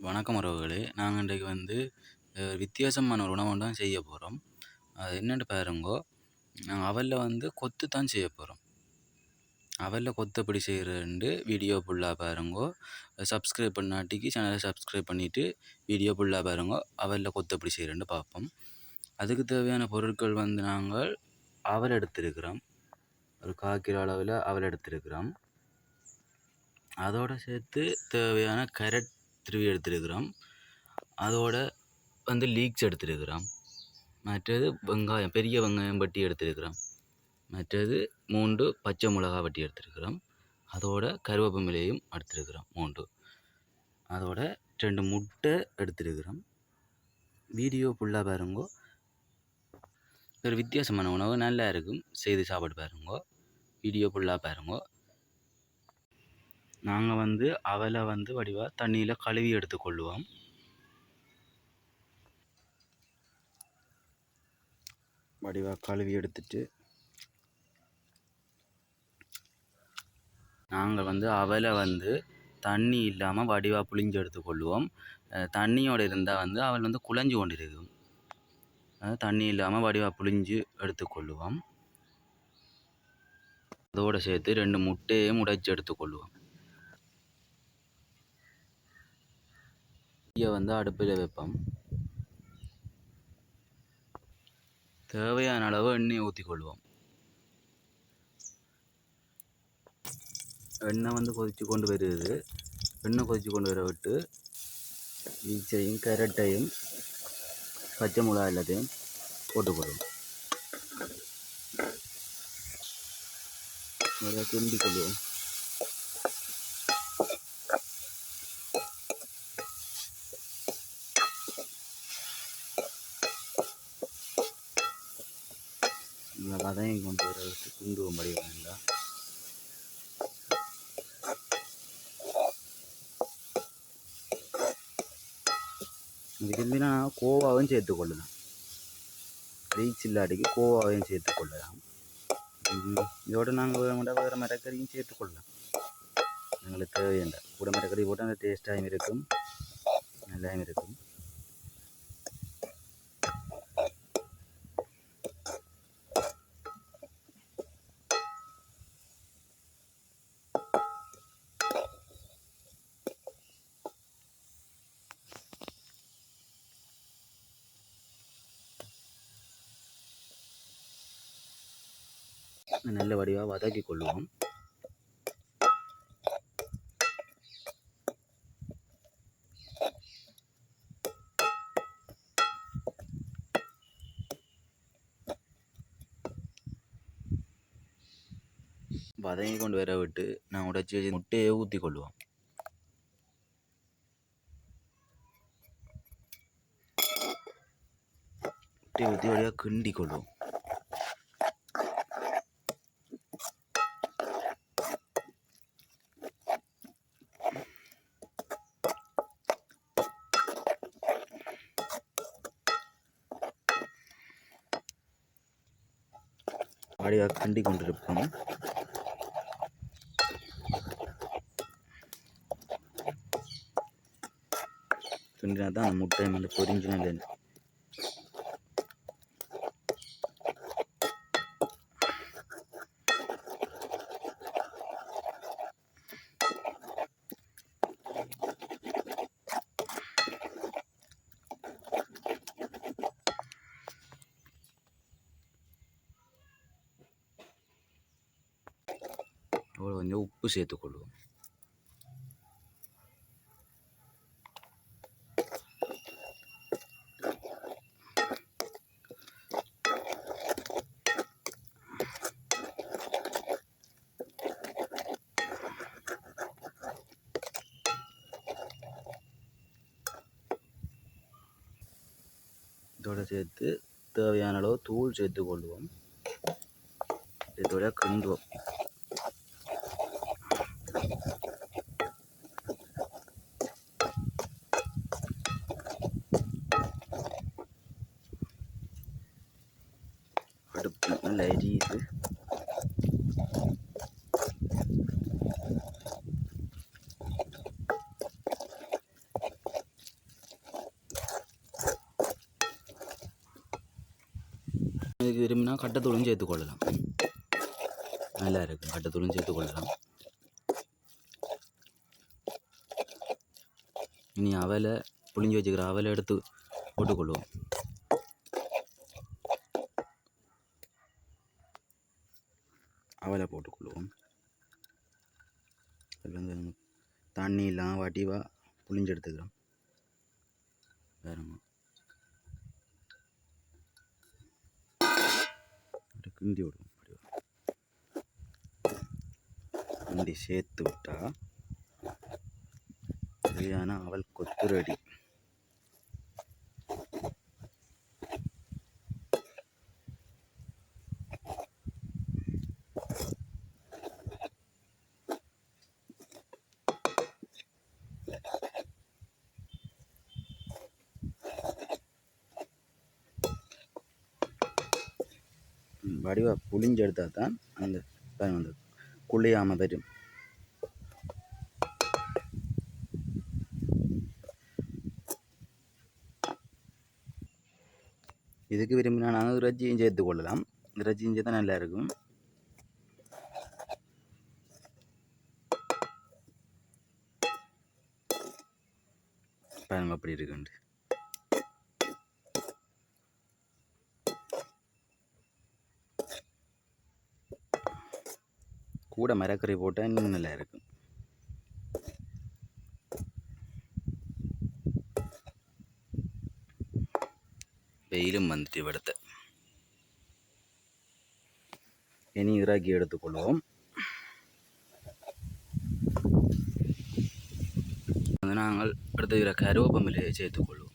வணக்கம் உறவுகளே. நாங்கள் இன்றைக்கு வந்து வித்தியாசமான ஒரு உணவு தான் செய்ய போகிறோம் அது என்னென்னு பாருங்கோ நாங்கள் அவலில் வந்து கொத்து தான் செய்ய போகிறோம் அவலில் கொத்து எப்படி செய்கிறேன்ட்டு வீடியோ ஃபுல்லாக பாருங்கோ. சப்ஸ்கிரைப் பண்ணாட்டிக்கு சேனலை சப்ஸ்கிரைப் பண்ணிவிட்டு வீடியோ ஃபுல்லாக பாருங்கோ அவலில் கொத்து எப்படி செய்கிறேன்ட்டு பார்ப்போம் அதுக்கு தேவையான பொருட்கள் வந்து நாங்கள் அவல் எடுத்திருக்கிறோம். ஒரு காக்கிற அளவில் அவல் எடுத்திருக்கிறோம். அதோடு சேர்த்து தேவையான கேரட் திருவி எடுத்திருக்கிறோம். அதோட வந்து லீக்ஸ் எடுத்திருக்கிறோம். மற்றது வெங்காயம் பெரிய வெங்காயம் வட்டி எடுத்திருக்கிறோம். மற்றது மூன்று பச்சை மிளகா வட்டி எடுத்திருக்கிறோம். அதோட கருவேப்பமிலையும் எடுத்திருக்கிறோம் மூன்று. அதோட ரெண்டு முட்டை எடுத்திருக்கிறோம். வீடியோ ஃபுல்லாக பாருங்கோ. ஒரு வித்தியாசமான உணவு. நல்லா இருக்கும். செய்து சாப்பிட்டு பாருங்கோ. வீடியோ ஃபுல்லாக பாருங்கோ. நாங்கள் வந்து அவலை வந்து வடிவாக தண்ணியில் கழுவி எடுத்துக்கொள்வோம் வடிவாக கழுவி எடுத்துட்டு நாங்கள் வந்து அவலை வந்து தண்ணி இல்லாமல் வடிவாக புளிஞ்சு எடுத்துக்கொள்வோம் தண்ணியோடு இருந்தால் வந்து அவள் வந்து குழஞ்சு கொண்டிருக்கும். தண்ணி இல்லாமல் வடிவாக புளிஞ்சு எடுத்துக்கொள்வோம் அதோடு சேர்த்து ரெண்டு முட்டையும் உடைச்சி எடுத்துக்கொள்வோம் தீயை வந்து அடுப்பில் வைப்போம். தேவையான அளவு எண்ணெயை ஊற்றிக்கொள்வோம் எண்ணெய் வந்து கொதித்து கொண்டு வருது. எண்ணெய் கொதித்து கொண்டு வர விட்டு ஈச்சையும் கேரட்டையும் பச்சை மிளகா எல்லாத்தையும் போட்டுக்கொள்வோம் நல்லா கிண்டி கொள்வோம். நல்லா வதங்கி கொண்டு வர விட்டு குண்டுவம்படி வேண்டாம் விரும்பினா கோவாவும் சேர்த்துக்கொள்ளலாம் ரீச் இல்லாட்டிக்கு கோவாவையும் சேர்த்து கொள்ளலாம் இதோடு நாங்கள் வேறு வேறு மரக்கறியும் சேர்த்து கொள்ளலாம். எங்களுக்கு தேவையான கூட மரக்கறி போட்டால் அந்த டேஸ்ட்டாகவும் இருக்கும். நல்லாவும் இருக்கும். நல்ல வடிவாக வதக்கி கொள்வோம். வதங்கி கொண்டு வர விட்டு நான் உடைச்சி வச்சு முட்டையை ஊற்றி கொள்வோம். முட்டையை ஊற்றி வழியாக கிண்டி கொள்வோம். ஆடியாக கண்டி கொண்டிருப்போம். கிண்டினா தான் அந்த முட்டை மேலே பொரிஞ்சு கொஞ்சம் உப்பு சேர்த்துக்கொள்வோம். இதோடு சேர்த்து தேவையான அளவு தூள் சேர்த்து கொள்வோம் இதோட கிண்டுவோம் இதுக்கு விரும்பினா கட்டத்தூளும் சேர்த்துக்கொள்ளலாம் நல்லா இருக்கும். கட்டத்தூளும் சேர்த்துக்கொள்ளலாம் இனி அவலை புளிஞ்சு வச்சுக்கிற அவலை எடுத்து போட்டுக்கொள்வோம் அவலை போட்டுக்கொள்வோம் அதில் வந்து தண்ணி இல்லாமல் வடிவாக புளிஞ்சு எடுத்துக்கிறோம். பாருங்க கிண்டி விடுவோம் வடிவா. கிண்டி சேர்த்து விட்டா சரியான அவள் கொத்து ரெடி வடிவாக புளிஞ்செடுத்தால் தான் அந்த பாருங்க, அந்த குழியாமல் வரும் இதுக்கு விரும்பினா நாங்கள் ரஜ்ஜியும் சேர்த்து கொள்ளலாம். ரஜ்ஜியும் சேர்த்தா நல்லா இருக்கும். பாருங்க அப்படி இருக்குன்ட்டு கூட மரக்கறி போட்டால் இன்னும் நல்லா இருக்கும். வெயிலும் வந்துட்டு ഇനി ഇറാക്കി എടുത്തുകൊള്ളും ഞങ്ങൾ അടുത്ത ഇറക്കാരോ പമ്പിൽ ചേർത്തുകൊള്ളും